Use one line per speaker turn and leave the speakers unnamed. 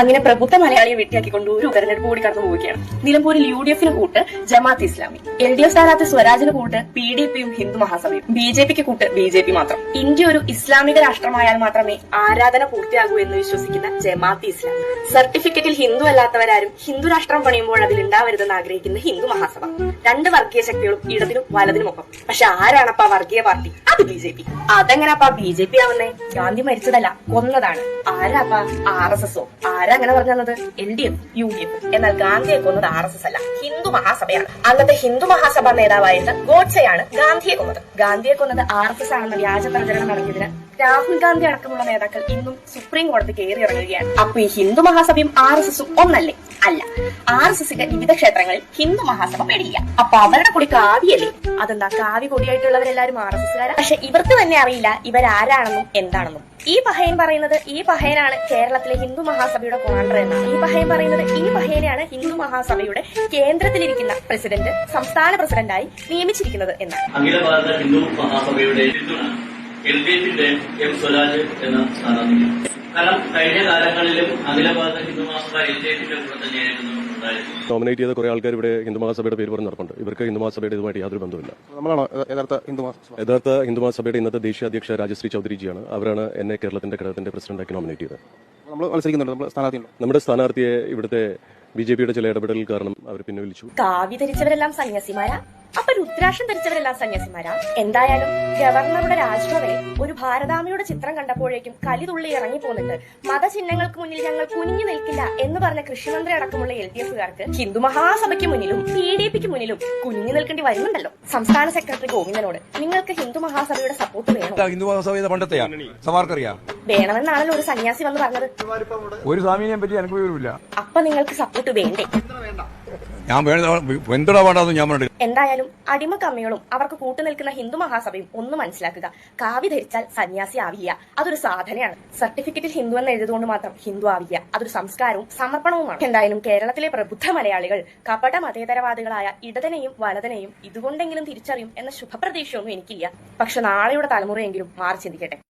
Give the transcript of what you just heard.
അങ്ങനെ പ്രബുദ്ധ മലയാളിയെ വെട്ടിയാക്കിക്കൊണ്ട് ഒരു തെരഞ്ഞെടുപ്പ് കൂടി കടന്നു പോവുകയാണ്. നിലമ്പൂരിൽ യു ഡി എഫിന് കൂട്ട് Jamaat Islami. L D F സ്ഥാനാർത്ഥി സ്വരാജിന് കൂട്ട് പി ഡി പിയും ഹിന്ദു മഹാസഭയും. ബി ജെ പിക്ക് കൂട്ട് ബി ജെ പി മാത്രം. ഇന്ത്യ ഒരു ഇസ്ലാമിക രാഷ്ട്രമായാൽ മാത്രമേ ആരാധന പൂർത്തിയാകൂ എന്ന് വിശ്വസിക്കുന്ന ജമാഅത്ത് ഇസ്ലാം. സർട്ടിഫിക്കറ്റിൽ ഹിന്ദു അല്ലാത്തവരാരും ഹിന്ദു രാഷ്ട്രം പണിയുമ്പോൾ അതിൽ ഉണ്ടാവരുതെന്ന് ആഗ്രഹിക്കുന്ന ഹിന്ദു മഹാസഭ. രണ്ട് വർഗീയ ശക്തികളും ഇടതിനും വലതിനുമൊപ്പം പക്ഷെ ആരാണപ്പാ വർഗീയ പാർട്ടി? അത് ബി ജെ പി. അതെങ്ങനപ്പാ ബി ജെ പി ആവുന്നേ? ഗാന്ധി മരിച്ചതല്ല കൊന്നതാണ്. ആരാപ്പാ? ആർ എസ് എസോ? ആരാ അങ്ങനെ പറഞ്ഞു തന്നത് L D F U D F എന്നാൽ ഗാന്ധിയെ കൊന്നത് ആർ എസ് എസ് അല്ല. ഹിന്ദു മഹാസഭയാണ്. അന്നത്തെ ഹിന്ദു മഹാസഭ നേതാവായിരുന്ന ഗോഡ്സെയാണ് ഗാന്ധിയെ കൊന്നത്. ഗാന്ധിയെ കൊന്നത് ആർ എസ് എസ് ആണെന്ന വ്യാജ പ്രചരണം നടത്തിയതിന് രാഹുൽ ഗാന്ധി അടക്കമുള്ള നേതാക്കൾ ഇന്നും സുപ്രീം കോടതി കയറി ഇറങ്ങുകയാണ്. അപ്പൊ ഈ ഹിന്ദു മഹാസഭയും ആർ എസ് എസും ഒന്നല്ലേ? അല്ല ആർ എസ് എസിന്റെ വിവിധ ക്ഷേത്രങ്ങളിൽ ഹിന്ദു മഹാസഭ പേടില്ല അപ്പൊ അവരുടെ കൂടി കാവ്യല്ലേ? അതെന്താ കാവ്യ കൊടിയായിട്ടുള്ളവരെല്ലാരും ആർ എസ് എസുകാരാ? പക്ഷെ ഇവർക്ക് തന്നെ അറിയില്ല ഇവരാരാണെന്നും എന്താണെന്നും. ഈ പഹയൻ പറയുന്നത് ഈ പഹയനാണ് കേരളത്തിലെ ഹിന്ദു മഹാസഭയുടെ കോൺഡർ എന്നാണ്. ഈ പഹയൻ പറയുന്നത് ഈ പഹയനെയാണ് ഹിന്ദു മഹാസഭയുടെ കേന്ദ്രത്തിലിരിക്കുന്ന പ്രസിഡന്റ് സംസ്ഥാന പ്രസിഡന്റായി നിയമിച്ചിരിക്കുന്നത് എന്നാണ്.
അഖില ഭാരത ഹിന്ദു മഹാസഭയുടെ എൽ ഡി എഫിന്റെ എം സ്വരാജ് എന്ന സ്ഥാനാർത്ഥി കാരണം കഴിഞ്ഞ കാലങ്ങളിലും അഖില ഭാരത ഹിന്ദു മഹാസഭ എൽ ഡി എഫിന്റെ കൂടെ തന്നെയായിരുന്നു.
നോമിനേറ്റ് ചെയ്ത കുറെ ആൾക്കാർ ഇവിടെ ഹിന്ദു മഹാസഭയുടെ പേര് പറഞ്ഞ് നടപ്പുണ്ട്. ഇവർക്ക് ഹിന്ദു മഹാസഭയുടെ ഇതുമായിട്ട് യാതൊരു ബന്ധമില്ല
നമ്മളാണോ യഥാർത്ഥ ഹിന്ദു മഹാസഭ
യഥാർത്ഥ ഹിന്ദു മഹാസഭയുടെ ഇന്നത്തെ ദേശീയ അധ്യക്ഷ രാജശ്രീ ചൌധരിജിയാണ്. അവരാണ് എന്നെ കേരളത്തിന്റെ ഘടകത്തിന്റെ പ്രസിഡന്റാക്കി നോമിനേറ്റ് ചെയ്തത്.
നമ്മൾ മത്സരിക്കുന്നുണ്ട്.
നമ്മുടെ സ്ഥാനാർത്ഥിയെ ഇവിടുത്തെ ബി ജെ പിയുടെ ചില ഇടപെടൽ കാരണം അവർ പിന്നെ വിളിച്ചു.
കാവ്യ ധരിച്ചവരെല്ലാം സന്യാസിമാരാ. അപ്പൊ രുദ്രാക്ഷം ധരിച്ചവരെല്ലാം സന്യാസിമാരാ? എന്തായാലും ഗവർണറുടെ രാജ്ഭവനിൽ ഒരു ഭാരതാമിയുടെ ചിത്രം കണ്ടപ്പോഴേക്കും കലിതുള്ളി ഇറങ്ങി പോന്നിട്ട് മതചിഹ്നങ്ങൾക്ക് മുന്നിൽ ഞങ്ങൾ കുനിഞ്ഞു നിൽക്കില്ല എന്ന് പറഞ്ഞ കൃഷിമന്ത്രി അടക്കമുള്ള എൽ ഡി എഫുകാർക്ക് ഹിന്ദു മഹാസഭയ്ക്ക് മുന്നിലും പി ഡി പിക്ക് മുന്നിലും കുനിഞ്ഞു നിൽക്കേണ്ടി വരുന്നുണ്ടല്ലോ. സംസ്ഥാന സെക്രട്ടറി ഗോവിന്ദനോട് നിങ്ങൾക്ക് ഹിന്ദു മഹാസഭയുടെ സപ്പോർട്ട് വേണോ?
ഹിന്ദു മഹാസഭയുടെ പണ്ടത്തെയാ?
വേണമെന്നാണല്ലോ ഒരു സന്യാസി വന്ന് പറഞ്ഞത്.
ഒരു സ്വാമിനെ പറ്റി എനിക്ക് വിവരമില്ല.
അപ്പൊ നിങ്ങൾക്ക് സപ്പോർട്ട് വേണ്ടേ?
ഞാൻ വേണ്ടെന്ന് ഞാൻ
എന്തായാലും അടിമ കമ്മികളും അവർക്ക് കൂട്ടുനിൽക്കുന്ന ഹിന്ദു മഹാസഭയും ഒന്ന് മനസ്സിലാക്കുക. കാവി ധരിച്ചാൽ സന്യാസി ആവില്ല. അതൊരു സാധനയാണ്. സർട്ടിഫിക്കറ്റിൽ ഹിന്ദു എന്ന് എഴുതുകൊണ്ട് മാത്രം ഹിന്ദു ആവില്ല. അതൊരു സംസ്കാരവും സമർപ്പണവുമാണ്. എന്തായാലും കേരളത്തിലെ പ്രബുദ്ധ മലയാളികൾ കപട മതേതരവാദികളായ ഇടതനെയും വലതനെയും ഇതുകൊണ്ടെങ്കിലും തിരിച്ചറിയും എന്ന ശുഭപ്രതീക്ഷയൊന്നും എനിക്കില്ല. പക്ഷെ നാളെയുടെ തലമുറയെങ്കിലും മാറി ചിന്തിക്കട്ടെ.